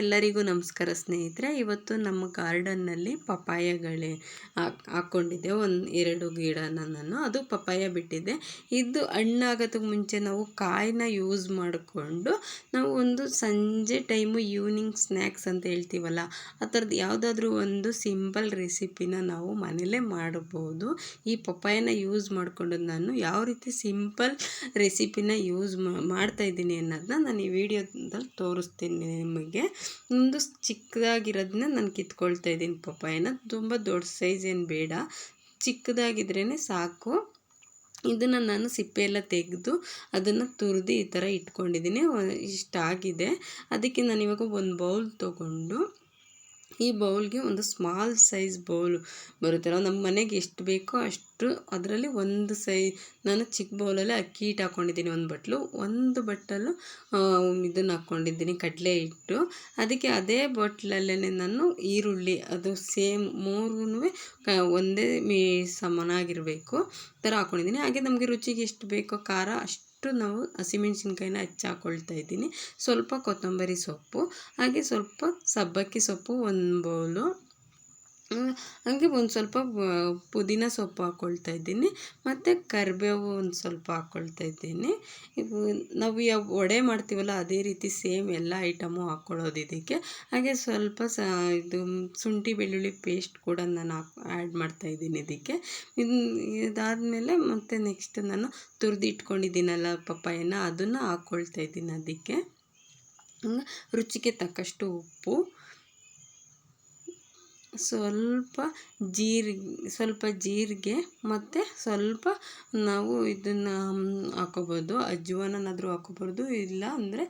ಎಲ್ಲರಿಗೂ ನಮಸ್ಕಾರ ಸ್ನೇಹಿತರೆ, ಇವತ್ತು ನಮ್ಮ ಗಾರ್ಡನ್ನಲ್ಲಿ ಪಪಾಯಗಳೇ ಹಾಕ್ಕೊಂಡಿದ್ದೆ. ಒಂದು ಎರಡು ಗಿಡನ ನಾನು ಅದು ಪಪಾಯ ಬಿಟ್ಟಿದ್ದೆ ಇದು ಹಣ್ಣಾಗೋದಕ್ಕೆ ಮುಂಚೆ ನಾವು ಕಾಯಿನ ಯೂಸ್ ಮಾಡಿಕೊಂಡು ನಾವು ಒಂದು ಸಂಜೆ ಟೈಮು ಈವ್ನಿಂಗ್ ಸ್ನ್ಯಾಕ್ಸ್ ಅಂತ ಹೇಳ್ತೀವಲ್ಲ, ಆ ಥರದ್ದು ಯಾವುದಾದ್ರೂ ಒಂದು ಸಿಂಪಲ್ ರೆಸಿಪಿನ ನಾವು ಮನೇಲೇ ಮಾಡ್ಬೋದು. ಈ ಪಪಾಯನ ಯೂಸ್ ಮಾಡಿಕೊಂಡು ನಾನು ಯಾವ ರೀತಿ ಸಿಂಪಲ್ ರೆಸಿಪಿನ ಯೂಸ್ ಮಾಡ್ತಾಯಿದ್ದೀನಿ ಅನ್ನೋದನ್ನ ನಾನು ಈ ವಿಡಿಯೋದಲ್ಲಿ ತೋರಿಸ್ತೀನಿ ನಿಮಗೆ. ಒಂದು ಚಿಕ್ಕದಾಗಿರೋದನ್ನ ನಾನು ಕಿತ್ಕೊಳ್ತಾ ಇದ್ದೀನಿ ಪಪ್ಪಾಯನ ತುಂಬ ದೊಡ್ಡ ಸೈಜ್ ಏನು ಬೇಡ. ಚಿಕ್ಕದಾಗಿದ್ರೇ ಸಾಕು. ಇದನ್ನು ನಾನು ಸಿಪ್ಪೆಯೆಲ್ಲ ತೆಗೆದು ಅದನ್ನು ತುರಿದು ಈ ಥರ ಇಟ್ಕೊಂಡಿದ್ದೀನಿ. ಇಷ್ಟಾಗಿದೆ. ಅದಕ್ಕೆ ನಾನು ಇವಾಗ ಒಂದು ಬೌಲ್ ತೊಗೊಂಡು ಈ ಬೌಲ್ಗೆ ಒಂದು ಸ್ಮಾಲ್ ಸೈಜ್ ಬೌಲ್ ಬರುತ್ತೆ. ನಮ್ಮ ಮನೆಗೆ ಎಷ್ಟು ಬೇಕೋ ಅಷ್ಟು ಅದರಲ್ಲಿ ಒಂದು ಸೈ ನಾನು ಚಿಕ್ಕ ಬೌಲಲ್ಲಿ ಅಕ್ಕಿ ಹಿಟ್ಟು ಹಾಕ್ಕೊಂಡಿದ್ದೀನಿ ಒಂದು ಬಟ್ಲು. ಒಂದು ಬಟ್ಟಲು ಇದನ್ನು ಹಾಕ್ಕೊಂಡಿದ್ದೀನಿ ಕಡಲೆ ಹಿಟ್ಟು. ಅದಕ್ಕೆ ಅದೇ ಬಟ್ಲಲ್ಲೇ ನಾನು ಈರುಳ್ಳಿ, ಅದು ಸೇಮ್ ಮೂರೂ ಒಂದೇ ಮೀ, ಸಮನಾಗಿರಬೇಕು. ಥರ ಹಾಕ್ಕೊಂಡಿದ್ದೀನಿ ಹಾಗೆ ನಮಗೆ ರುಚಿಗೆ ಎಷ್ಟು ಬೇಕೋ ಖಾರ ಅಷ್ಟು ನಾವು ಹಸಿಮೆಣ್ಸಿನ್ಕಾಯಿನ ಹೆಚ್ಚಿ ಹಾಕ್ಕೊಳ್ತಾ ಇದ್ದೀನಿ. ಸ್ವಲ್ಪ ಕೊತ್ತಂಬರಿ ಸೊಪ್ಪು ಹಾಗೆ ಸ್ವಲ್ಪ ಸಬ್ಬಕ್ಕಿ ಸೊಪ್ಪು ಒಂದು ಬೌಲು ಹಾಗೆ ಒಂದು ಸ್ವಲ್ಪ ಪುದೀನ ಸೊಪ್ಪು ಹಾಕ್ಕೊಳ್ತಾ ಇದ್ದೀನಿ. ಮತ್ತು ಕರಿಬೇವು ಒಂದು ಸ್ವಲ್ಪ ಹಾಕ್ಕೊಳ್ತಾ ಇದ್ದೀನಿ. ನಾವು ಯಾವ ವಡೆ ಮಾಡ್ತೀವಲ್ಲ, ಅದೇ ರೀತಿ ಸೇಮ್ ಎಲ್ಲ ಐಟಮು ಹಾಕ್ಕೊಳ್ಳೋದು ಇದಕ್ಕೆ. ಹಾಗೆ ಸ್ವಲ್ಪ ಸ, ಇದು ಶುಂಠಿ ಬೆಳ್ಳುಳ್ಳಿ ಪೇಸ್ಟ್ ಕೂಡ ನಾನು ಹಾಕ್ ಆ್ಯಡ್ ಮಾಡ್ತಾಯಿದ್ದೀನಿ ಇದಕ್ಕೆ. ಇದು, ಇದಾದಮೇಲೆ ಮತ್ತು ನೆಕ್ಸ್ಟ್ ನಾನು ತುರಿದು ಇಟ್ಕೊಂಡಿದ್ದೀನಲ್ಲ ಪಪ್ಪಾಯನ, ಅದನ್ನು ಹಾಕ್ಕೊಳ್ತಾ ಇದ್ದೀನಿ ಅದಕ್ಕೆ. ರುಚಿಗೆ ತಕ್ಕಷ್ಟು ಉಪ್ಪು. ಸ್ವಲ್ಪ ಜೀರಿಗೆ ಸ್ವಲ್ಪ ಜೀರಿಗೆ ಮತ್ತು ಸ್ವಲ್ಪ ನಾವು ಇದನ್ನು ಹಾಕೋಬೋದು. ಅಜ್ವಾನನಾದರೂ ಹಾಕ್ಕೋಬಾರ್ದು ಇಲ್ಲ ಅಂದರೆ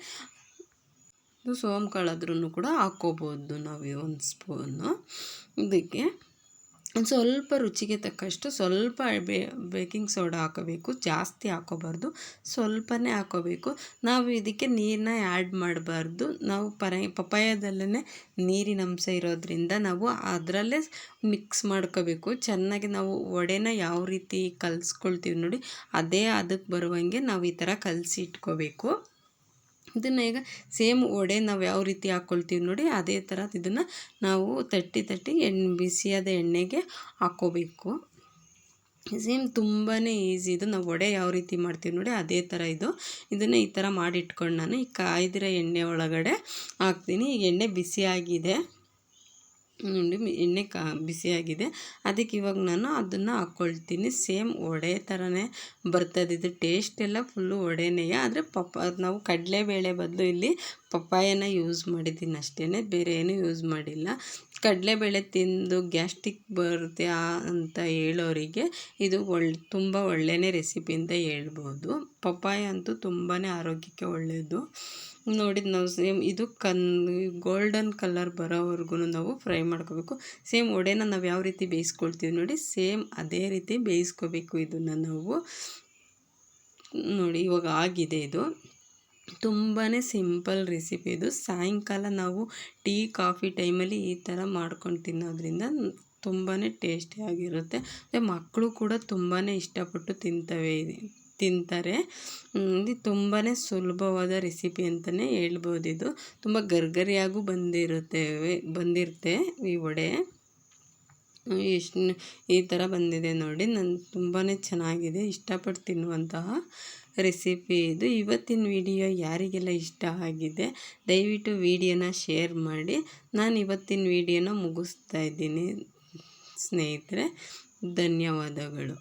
ಸೋಂಪು ಕಾಳಾದ್ರೂ ಕೂಡ ಹಾಕ್ಕೋಬೋದು ನಾವು ಒಂದು ಸ್ಪೂನು ಇದಕ್ಕೆ ಒಂದು ಸ್ವಲ್ಪ ರುಚಿಗೆ ತಕ್ಕಷ್ಟು ಸ್ವಲ್ಪ ಬೇಕಿಂಗ್ ಸೋಡಾ ಹಾಕೋಬೇಕು, ಜಾಸ್ತಿ ಹಾಕೋಬಾರ್ದು, ಸ್ವಲ್ಪನೇ ಹಾಕೋಬೇಕು. ನಾವು ಇದಕ್ಕೆ ನೀರನ್ನ ಆ್ಯಡ್ ಮಾಡಬಾರ್ದು. ನಾವು ಪರ ಪಪಾಯದಲ್ಲೇ ನೀರಿನ ಅಂಶ ಇರೋದ್ರಿಂದ ನಾವು ಅದರಲ್ಲೇ ಮಿಕ್ಸ್ ಮಾಡ್ಕೋಬೇಕು. ಚೆನ್ನಾಗಿ ನಾವು ವಡೆನ ಯಾವ ರೀತಿ ಕಲಿಸ್ಕೊಳ್ತೀವಿ ನೋಡಿ, ಅದೇ ಅದಕ್ಕೆ ಬರುವಂಗೆ ನಾವು ಈ ಥರ ಕಲಸಿ ಇಟ್ಕೋಬೇಕು. ಇದನ್ನು ಈಗ ಸೇಮ್ ವಡೆ ನಾವು ಯಾವ ರೀತಿ ಹಾಕ್ಕೊಳ್ತೀವಿ ನೋಡಿ, ಅದೇ ಥರ ಇದನ್ನು ನಾವು ತಟ್ಟಿ ತಟ್ಟಿ ಎಣ್ಣೆ ಬಿಸಿಯಾದ ಎಣ್ಣೆಗೆ ಹಾಕ್ಕೋಬೇಕು ಸೇಮ್ ತುಂಬಾ ಈಸಿ ಇದು. ನಾವು ವಡೆ ಯಾವ ರೀತಿ ಮಾಡ್ತೀವಿ ನೋಡಿ, ಅದೇ ಥರ ಇದು. ಇದನ್ನು ಈ ಥರ ಮಾಡಿಟ್ಕೊಂಡು ನಾನು ಈ ಕಾಯ್ದಿರೋ ಎಣ್ಣೆ ಒಳಗಡೆ ಹಾಕ್ತೀನಿ. ಈಗ ಎಣ್ಣೆ ಬಿಸಿಯಾಗಿದೆ. ನೋಡಿ ಎಣ್ಣೆ ಕಾ ಬಿಸಿಯಾಗಿದೆ ಅದಕ್ಕೆ ಇವಾಗ ನಾನು ಅದನ್ನು ಹಾಕ್ಕೊಳ್ತೀನಿ ಸೇಮ್ ವಡೆ ಥರನೇ ಬರ್ತದೆ. ಇದು ಟೇಸ್ಟ್ ಎಲ್ಲ ಫುಲ್ಲು ವಡೆನೇ. ಆದರೆ ಪಪ್ಪ ನಾವು ಕಡಲೆಬೇಳೆ ಬದಲು ಇಲ್ಲಿ ಪಪ್ಪಾಯನ ಯೂಸ್ ಮಾಡಿದ್ದೀನಿ ಅಷ್ಟೇ ಬೇರೆ ಏನೂ ಯೂಸ್ ಮಾಡಿಲ್ಲ. ಕಡಲೆಬೇಳೆ ತಿಂದು ಗ್ಯಾಸ್ಟಿಕ್ ಬರುತ್ತೆ ಅಂತ ಹೇಳೋರಿಗೆ ಇದು ಒಳ್ಳೆ ತುಂಬ ಒಳ್ಳೆಯ ರೆಸಿಪಿ ಅಂತ ಹೇಳ್ಬೋದು. ಪಪ್ಪಾಯ ಅಂತೂ ತುಂಬಾ ಆರೋಗ್ಯಕ್ಕೆ ಒಳ್ಳೆಯದು ನೋಡಿ ನಾವು ಸೇಮ್ ಇದು ಕನ್ ಗೋಲ್ಡನ್ ಕಲರ್ ಬರೋವರೆಗೂ ನಾವು ಫ್ರೈ ಮಾಡ್ಕೋಬೇಕು. ಸೇಮ್ ಒಡೆನ ನಾವು ಯಾವ ರೀತಿ ಬೇಯಿಸ್ಕೊಳ್ತೀವಿ ನೋಡಿ, ಸೇಮ್ ಅದೇ ರೀತಿ ಬೇಯಿಸ್ಕೋಬೇಕು ಇದನ್ನು ನಾವು. ನೋಡಿ ಇವಾಗ ಆಗಿದೆ ಇದು. ತುಂಬಾ ಸಿಂಪಲ್ ರೆಸಿಪಿ ಇದು. ಸಾಯಂಕಾಲ ನಾವು ಟೀ, ಕಾಫಿ ಟೈಮಲ್ಲಿ ಈ ಥರ ಮಾಡ್ಕೊಂಡು ತಿನ್ನೋದ್ರಿಂದ ತುಂಬಾ ಟೇಸ್ಟಿಯಾಗಿರುತ್ತೆ ಮಕ್ಕಳು ಕೂಡ ತುಂಬಾ ಇಷ್ಟಪಟ್ಟು ತಿಂತವೆ ತಿಂತಾರೆ. ಇದು ತುಂಬಾ ಸುಲಭವಾದ ರೆಸಿಪಿ ಅಂತಲೇ ಹೇಳ್ಬೋದು ಇದು. ತುಂಬ ಗರ್ಗರಿಯಾಗೂ ಬಂದಿರುತ್ತೆ ಬಂದಿರುತ್ತೆ ಈ ವಡೆ. ಎಷ್ಟು ಈ ಥರ ಬಂದಿದೆ ನೋಡಿ. ನಾನು ತುಂಬಾ ಚೆನ್ನಾಗಿದೆ. ಇಷ್ಟಪಟ್ಟು ತಿನ್ನುವಂತಹ ರೆಸಿಪಿ ಇದು. ಇವತ್ತಿನ ವಿಡಿಯೋ ಯಾರಿಗೆಲ್ಲ ಇಷ್ಟ ಆಗಿದೆ, ದಯವಿಟ್ಟು ವಿಡಿಯೋನ ಶೇರ್ ಮಾಡಿ. ನಾನು ಇವತ್ತಿನ ವಿಡಿಯೋನ ಮುಗಿಸ್ತಾ ಇದ್ದೀನಿ ಸ್ನೇಹಿತರೆ. ಧನ್ಯವಾದಗಳು.